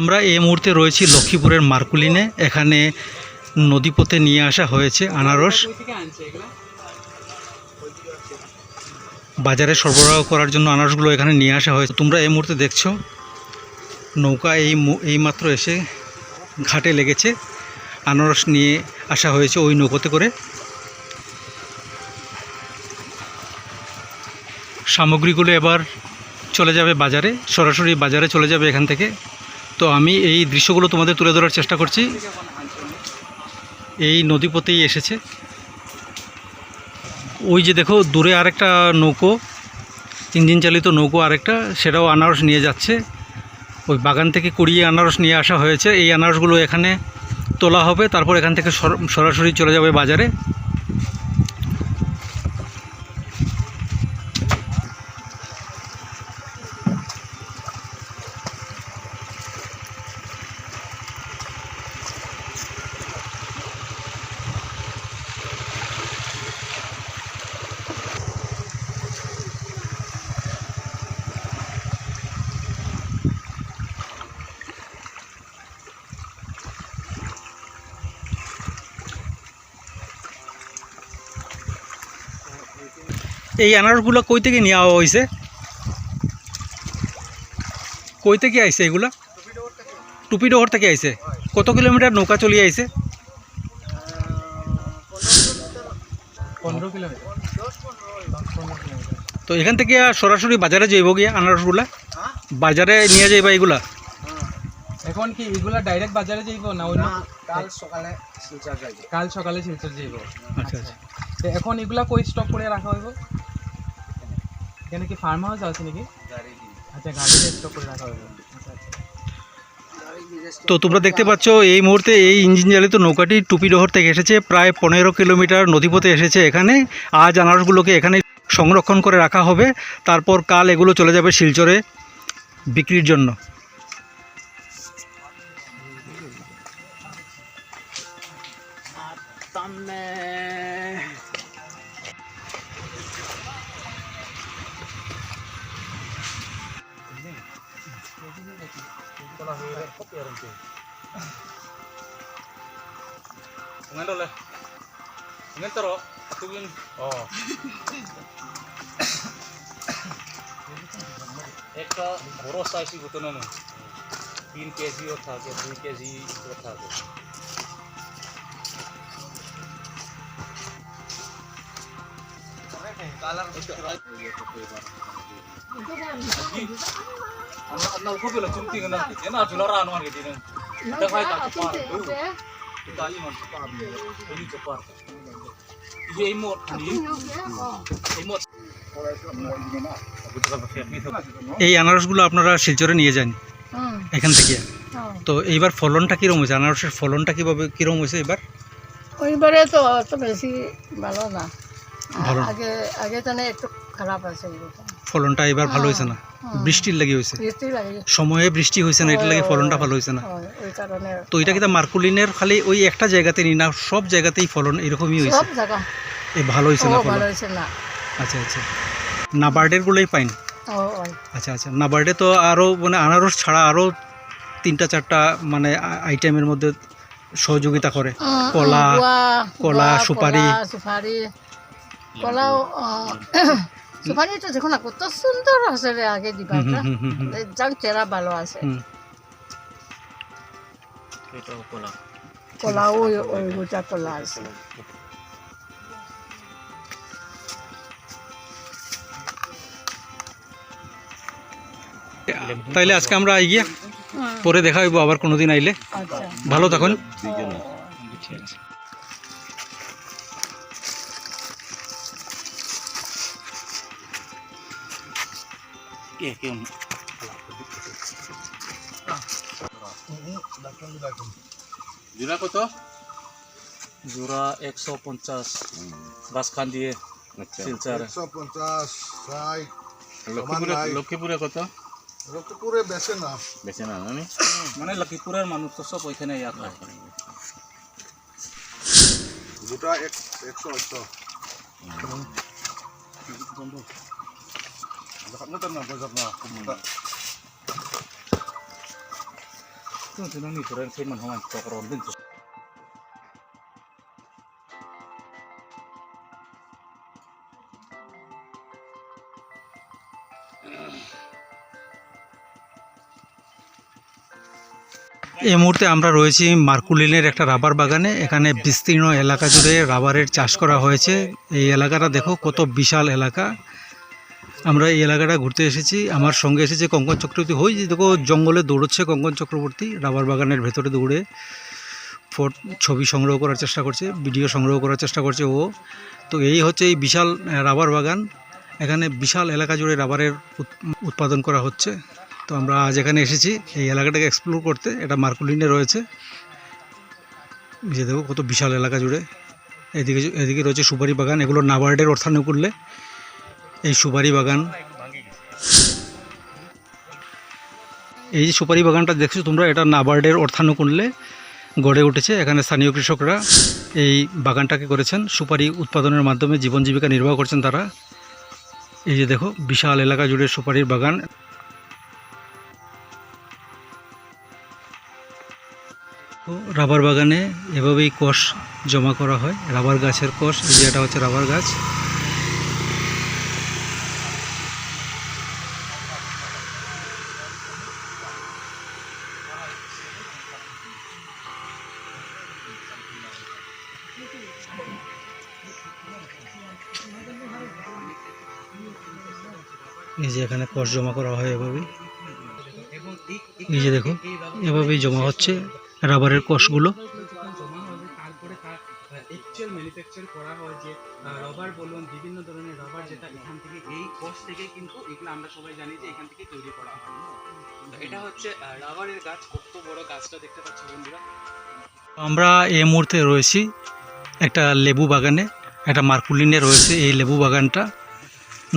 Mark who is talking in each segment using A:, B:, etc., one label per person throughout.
A: আমরা এই মুহূর্তে রয়েছি লক্ষ্মীপুরের মার্কুলিনে। এখানে নদীপথে নিয়ে আসা হয়েছে আনারস। বাজারে সরবরাহ করার জন্য আনারসগুলো এখানে নিয়ে আসা হয়েছে। তোমরা এই মুহূর্তে দেখছ, নৌকা এই এইমাত্র এসে ঘাটে লেগেছে। আনারস নিয়ে আসা হয়েছে ওই নৌকোতে করে। সামগ্রীগুলো এবার চলে যাবে বাজারে, সরাসরি বাজারে চলে যাবে এখান থেকে। তো আমি এই দৃশ্যগুলো তোমাদের তুলে ধরার চেষ্টা করছি। এই নদীপথেই এসেছে। ওই যে দেখো, দূরে আরেকটা নৌকো, ইঞ্জিন চালিত নৌকো আরেকটা, সেটাও আনারস নিয়ে যাচ্ছে। ওই বাগান থেকে কুড়িয়ে আনারস নিয়ে আসা হয়েছে। এই আনারসগুলো এখানে তোলা হবে, তারপর এখান থেকে সর- সরাসরি চলে যাবে বাজারে। এই আনারসগুলো কই থেকে নেওয়া হয়েছে কই থেকে আইছে এগুলা? টুপিডোহর থেকে আইছে। কত কিলোমিটার নৌকা চলিয়ে আইছে? তো এখান থেকে সরাসরি বাজারে যাইব গিয়া আনারসগুলা বাজারে নিয়ে যাইবা এগুলা?
B: এখন কি এগুলা ডাইরেক্ট বাজারে যাইব না অন্য?
C: কাল সকালে শিলচর যাইব।
B: কাল সকালে শিলচর যাইব।
A: আচ্ছা আচ্ছা।
B: তো এখন এগুলা কই স্টক করে রাখা হইব? এখানে কি ফার্ম হাউস আছে নাকি? আচ্ছা গাড়ি স্টক করে রাখা হবে আচ্ছা আচ্ছা।
A: তো তোমরা দেখতে পাচ্ছ, এই মুহূর্তে এই ইঞ্জিন চালিত নৌকাটি টুপিডোহর থেকে এসেছে, প্রায় পনেরো কিলোমিটার নদীপথে এসেছে এখানে। আজ আনারসগুলোকে এখানে সংরক্ষণ করে রাখা হবে। তারপর কাল এগুলো চলে যাবে শিলচরে বিক্রির জন্য।
D: একটা বড় সাইজ হতো না না তিন কেজিও থাকে দুই কেজি থাকে এই
A: আনারসগুলো আপনারা শিলচরে নিয়ে যান, এখান থেকে। তো এইবার ফলনটা কীরকম হয়েছে? আনারসের ফলনটা কীভাবে কীরকম হয়েছে এবার
E: ওইবারে তো অত বেশি ভালো না।
A: ভালো।
E: আগে আগে জানে একটু খারাপ আছে
A: ফলনটা এবার ভালো হয়েছে না? বৃষ্টির লাগি হয়েছে? সময়ে বৃষ্টি হয়েছে না এটা লাগে ফলনটা ভালো হয়েছে না?
E: হয়,
A: তো এটা কিন্তু মার্কুলিনের খালি ওই একটা জায়গাতে নি না সব জায়গাতেই ফলন এরকমই হয়েছে? এই ভালো হয়েছে না ফলন? আচ্ছা আচ্ছা। নাবার্ডের গুলোই পাইন আচ্ছা আচ্ছা। নাবার্ডে তো আরও মানে আনারস ছাড়া আরও তিনটা চারটা মানে আইটেমের মধ্যে সহযোগিতা করে। কলা, কলা, সুপারি।
E: কলা, সুপারি। কলাও সুপারি তো দেখো না কত সুন্দর আছে রে আগে দিবা যার চেরা ভালো আছে।
A: হুম।
E: কলা। ওই ওই গোটা কলা আছে।
A: তাইলে আজকে আমরা আই গিয়া পরে দেখা হইব আবার কোনোদিন আইলে।
E: আচ্ছা।
A: ভালো থাকুন।
D: জোড়া কত জোড়া একশো পঞ্চাশ বাসখান দিয়ে শিলচর
F: একশো পঞ্চাশ ষাট
D: লক্ষ্মীপুরে। লক্ষ্মীপুরে কত
F: লক্ষ্মীপুরে বেছে না
D: বেশি না আমি মানে লক্ষ্মীপুরের মানুষ তো সব ওইখানে ইয়া খায়
F: দুটা এক একশো একশো দেখাত না তাৰ না
A: এই মুহূর্তে আমরা রয়েছি মার্কুলিনের একটা রাবার বাগানে। এখানে বিস্তীর্ণ এলাকা জুড়ে রাবারের চাষ করা হয়েছে। এই এলাকাটা দেখো, কত বিশাল এলাকা। আমরা এই এলাকাটা ঘুরতে এসেছি। আমার সঙ্গে এসেছে কঙ্কন চক্রবর্তী। হই যে দেখো, জঙ্গলে দৌড়চ্ছে কঙ্কন চক্রবর্তী। রাবার বাগানের ভেতরে দৌড়ে ফোট, ছবি সংগ্রহ করার চেষ্টা করছে, ভিডিও সংগ্রহ করার চেষ্টা করছে ও। তো এই হচ্ছে এই বিশাল রাবার বাগান। এখানে বিশাল এলাকা জুড়ে রাবারের উৎ- উৎপাদন করা হচ্ছে। তো আমরা আজ এখানে এসেছি। এই এলাকাটাকে এক্সপ্লোর করতে। এটা মার্কুলিনে রয়েছে। যে দেখো, কত বিশাল এলাকা জুড়ে। এদিকে এদিকে রয়েছে সুপারি বাগান। এগুলো নাবার্ডের অর্থানুকূল্যে। এই সুপারি বাগান। এই যে সুপারি বাগানটা দেখছ তোমরা, এটা নাবার্ডের অর্থানুকূল্যে গড়ে উঠেছে। এখানে স্থানীয় কৃষকরা এই বাগানটাকে করেছেন। সুপারি উৎপাদনের মাধ্যমে জীবন জীবিকা নির্বাহ করছেন তারা। এই যে দেখো, বিশাল এলাকা জুড়ে সুপারির বাগান। রাবার বাগানে এভাবেই কোষ জমা করা হয়। রাবার গাছের কোষ, এই যে এটা হচ্ছে রাবার গাছ। এই যে এখানে কোষ জমা করা হয় এভাবেই। এই যে দেখো এভাবেই জমা হচ্ছে রাবারের কোষগুলো
B: যেটা এখান থেকে এই কিন্তু এগুলো আমরা সবাই জানি যে এখান থেকে তৈরি করা হয় এটা হচ্ছে রাবারের গাছ কত বড় গাছটা দেখতে পাচ্ছ
A: আমরা এই মুহূর্তে রয়েছি একটা লেবু বাগানে, একটা মার্কুলিনে রয়েছে এই লেবু বাগানটা।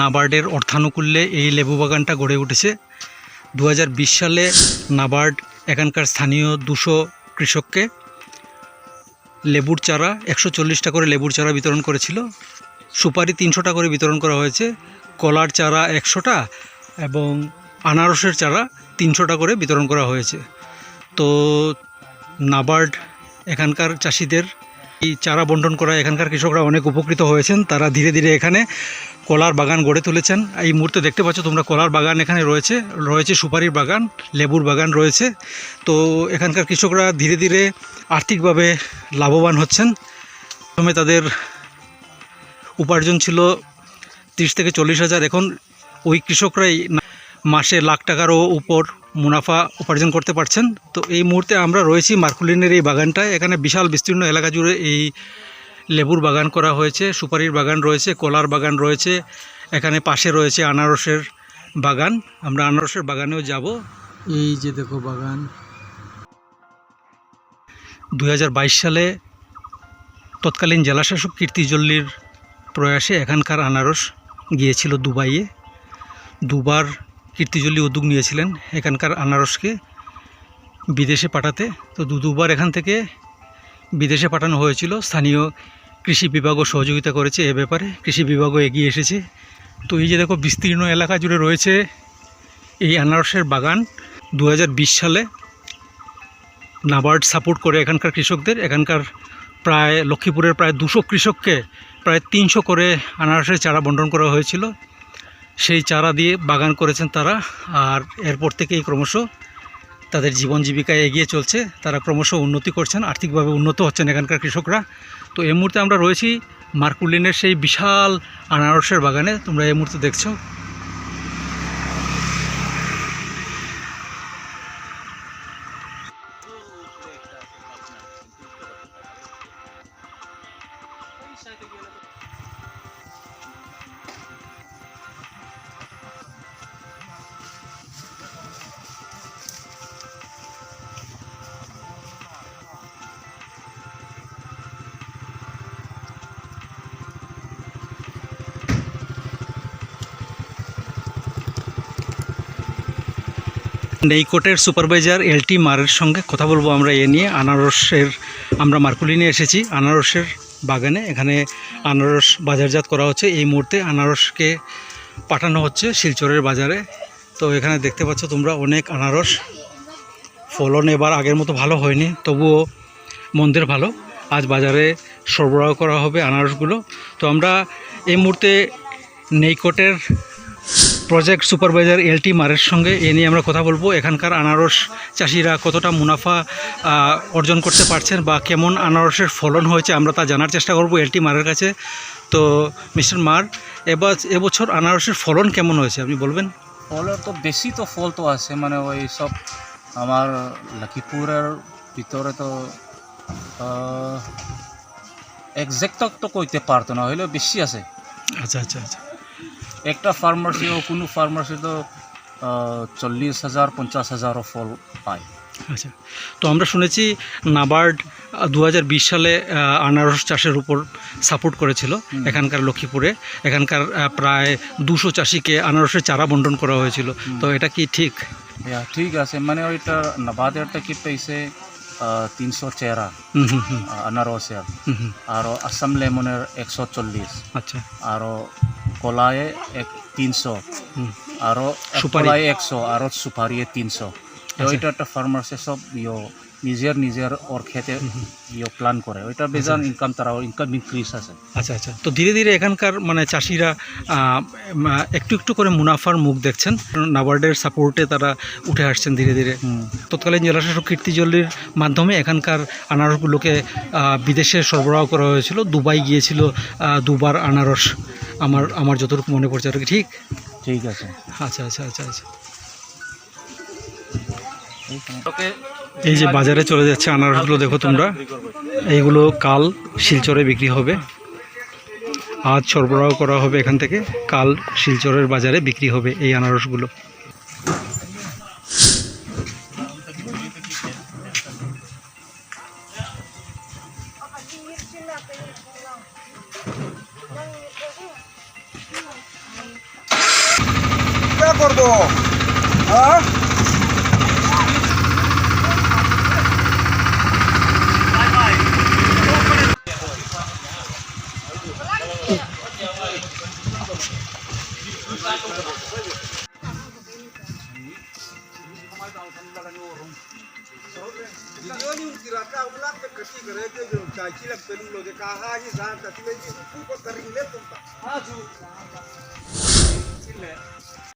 A: নাবার্ডের অর্থানুকূল্যে এই লেবু বাগানটা গড়ে উঠেছে। দু হাজার বিশ সালে নাবার্ড এখানকার স্থানীয় দুশো কৃষককে লেবুর চারা, একশো চল্লিশটা করে লেবুর চারা বিতরণ করেছিল। সুপারি তিনশোটা করে বিতরণ করা হয়েছে। কলার চারা একশোটা এবং আনারসের চারা তিনশোটা করে বিতরণ করা হয়েছে। তো নাবার্ড এখানকার চাষিদের এই চারা বন্টন করা এখানকার কৃষকরা অনেক উপকৃত হয়েছেন। তারা ধীরে ধীরে এখানে কলার বাগান গড়ে তুলেছেন। এই মুহূর্তে দেখতে পাচ্ছ তোমরা কলার বাগান এখানে রয়েছে। রয়েছে সুপারির বাগান, লেবুর বাগান রয়েছে। তো এখানকার কৃষকরা ধীরে ধীরে আর্থিকভাবে লাভবান হচ্ছেন। প্রথমে তাদের উপার্জন ছিল তিরিশ থেকে চল্লিশ হাজার। এখন ওই কৃষকরাই মাসে লাখ টাকারও উপর মুনাফা উপার্জন করতে পারছেন। তো এই মুহূর্তে আমরা রয়েছি মার্কুলিনের এই বাগানটায়। এখানে বিশাল বিস্তীর্ণ এলাকা জুড়ে এই লেবুর বাগান করা হয়েছে। সুপারির বাগান রয়েছে, কলার বাগান রয়েছে। এখানে পাশে রয়েছে আনারসের বাগান। আমরা আনারসের বাগানেও যাব। এই যে দেখো বাগান। দু হাজার বাইশ সালে তৎকালীন জেলাশাসক কীর্তিজল্লির প্রয়াসে এখানকার আনারস গিয়েছিল দুবাইয়ে। দুবার কীর্তিজল্লি উদ্যোগ নিয়েছিলেন এখানকার আনারসকে বিদেশে পাঠাতে। তো দু দুবার এখান থেকে বিদেশে পাঠানো হয়েছিল। স্থানীয় কৃষি বিভাগও সহযোগিতা করেছে এ ব্যাপারে। কৃষি বিভাগও এগিয়ে এসেছে। তো এই যে দেখো, বিস্তীর্ণ এলাকা জুড়ে রয়েছে এই আনারসের বাগান। দু হাজার বিশ সালে নাবার্ড সাপোর্ট করে এখানকার কৃষকদের। এখানকার প্রায়, লক্ষ্মীপুরের প্রায় দুশো কৃষককে প্রায় তিনশো করে আনারসের চারা বন্টন করা হয়েছিল। সেই চারা দিয়ে বাগান করেছেন তারা, আর এরপর থেকেই ক্রমশ তাদের জীবন জীবিকায় এগিয়ে চলছে। তারা ক্রমশ উন্নতি করছেন, আর্থিকভাবে উন্নত হচ্ছেন এখানকার কৃষকরা। তো এই মুহূর্তে আমরা রয়েছি মার্কুলিনের সেই বিশাল আনারসের বাগানে, তোমরা এই মুহূর্তে দেখছ। নেইকোটের সুপারভাইজার এলটি মারের সঙ্গে কথা বলব আমরা এ নিয়ে। আনারসের আমরা মার্কুলিনে এসেছি। আনারসের বাগানে এখানে আনারস বাজারজাত করা হচ্ছে। এই মুহূর্তে আনারসকে পাঠানো হচ্ছে শিলচরের বাজারে। তো এখানে দেখতে পাচ্ছ তোমরা অনেক আনারস। ফলন এবার আগের মতো ভালো হয়নি, তবুও মন্দির ভালো। আজ বাজারে সরবরাহ করা হবে আনারসগুলো। তো আমরা এই মুহূর্তে নেইকোটের প্রজেক্ট সুপারভাইজার এলটি মারের সঙ্গে এ নিয়ে আমরা কথা বলব। এখানকার আনারস চাষিরা কতটা মুনাফা অর্জন করতে পারছেন বা কেমন আনারসের ফলন হয়েছে আমরা তা জানার চেষ্টা করব এলটি মারের কাছে। তো মিস্টার মার এবার এবছর আনারসের ফলন কেমন হয়েছে আপনি বলবেন?
D: ফলের তো বেশি তো ফল তো আছে মানে ওই সব আমার লক্ষ্মীপুরের ভিতরে তো একজ্যাক্ট তো কইতে পারতো না হইলেও বেশি আছে।
A: আচ্ছা আচ্ছা আচ্ছা।
D: একটা ফার্মাসি ও কোনো ফার্মাসি তো চল্লিশ হাজার পঞ্চাশ হাজারও ফল পায়।
A: আচ্ছা তো আমরা শুনেছি নাবার্ড দু হাজার বিশ সালে আনারস চাষের উপর সাপোর্ট করেছিল এখানকার লক্ষ্মীপুরে। এখানকার প্রায় দুশো চাষিকে আনারসের চারা বন্টন করা হয়েছিল। তো এটা কি ঠিক?
D: ঠিক আছে। মানে ওইটা নাবাদেরটা কি পেয়েছে তিনশো চেরা আনারসের। আর আসাম লেমনের একশো চল্লিশ।
A: আচ্ছা।
D: আর কলায়ে এক তিনশো
A: হুম
D: আর
A: সুপারি।
D: একশো আরও সুপারিয়ে তিনশো
A: আচ্ছা।
D: ওইটা একটা ফার্মার্সে সব ইয়ো নিজের নিজের ওর খেতে ইয়ো প্ল্যান করে। ওইটা বেজান ইনকাম তারা ইনকাম ইনক্রিজ আছে।
A: আচ্ছা আচ্ছা। তো ধীরে ধীরে এখানকার মানে চাষিরা একটু একটু করে মুনাফার মুখ দেখছেন। নাবার্ডের সাপোর্টে তারা উঠে আসছেন ধীরে ধীরে। তৎকালীন জেলাশাসক কীর্তিজল্লির মাধ্যমে এখানকার আনারসগুলোকে বিদেশে সরবরাহ করা হয়েছিল। দুবাই গিয়েছিল দুবার আনারস। আমার আমার যতটুকু মনে পড়ছে আর কি। ঠিক?
D: ঠিক আছে।
A: আচ্ছা আচ্ছা আচ্ছা আচ্ছা।
D: তোকে
A: এই যে বাজারে চলে যাচ্ছে আনারসগুলো দেখো তোমরা। এইগুলো কাল শিলচরে বিক্রি হবে। আজ সরবরাহ করা হবে এখান থেকে। কাল শিলচরের বাজারে বিক্রি হবে এই আনারসগুলো।
C: कहा